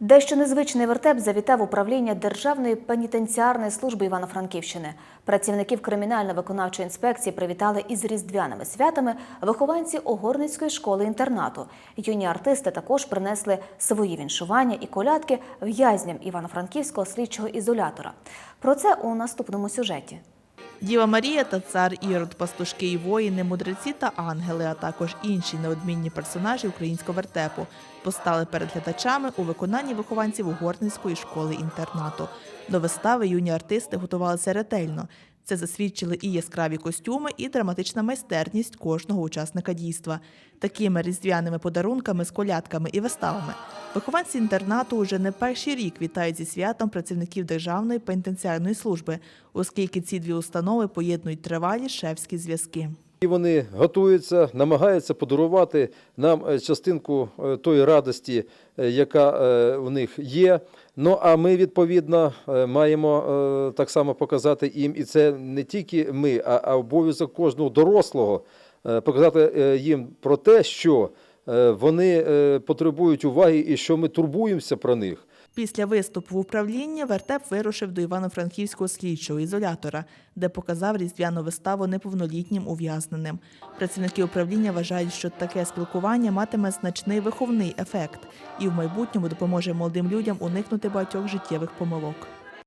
Дещо незвичний вертеп завітав управління Державної пенітенціарної служби Івано-Франківщини. Працівників кримінально-виконавчої інспекції привітали із різдвяними святами вихованці Огорницької школи-інтернату. Юні артисти також принесли свої віншування і колядки в'язням Івано-Франківського слідчого ізолятора. Про це у наступному сюжеті. Діва Марія та цар Ірод, пастушки і воїни, мудреці та ангели, а також інші неодмінні персонажі українського вертепу постали перед глядачами у виконанні вихованців Угорницької школи-інтернату. До вистави юні артисти готувалися ретельно. Це засвідчили і яскраві костюми, і драматична майстерність кожного учасника дійства. Такими різдвяними подарунками з колядками і виставами. Вихованці інтернату уже не перший рік вітають зі святом працівників Державної пенітенціарної служби, оскільки ці дві установи поєднують тривалі шефські зв'язки. І вони готуються, намагаються подарувати нам е, частинку е, тої радості, е, яка в них є. Ну а ми відповідно маємо так само показати їм, і це не тільки ми, а обов'язок кожного дорослого показати їм про те, що вони е, потребують уваги і що ми турбуємося про них. Після виступу в управлінні вертеп вирушив до Івано-Франківського слідчого ізолятора, де показав різдвяну виставу неповнолітнім ув'язненим. Працівники управління вважають, що таке спілкування матиме значний виховний ефект і в майбутньому допоможе молодим людям уникнути багатьох життєвих помилок.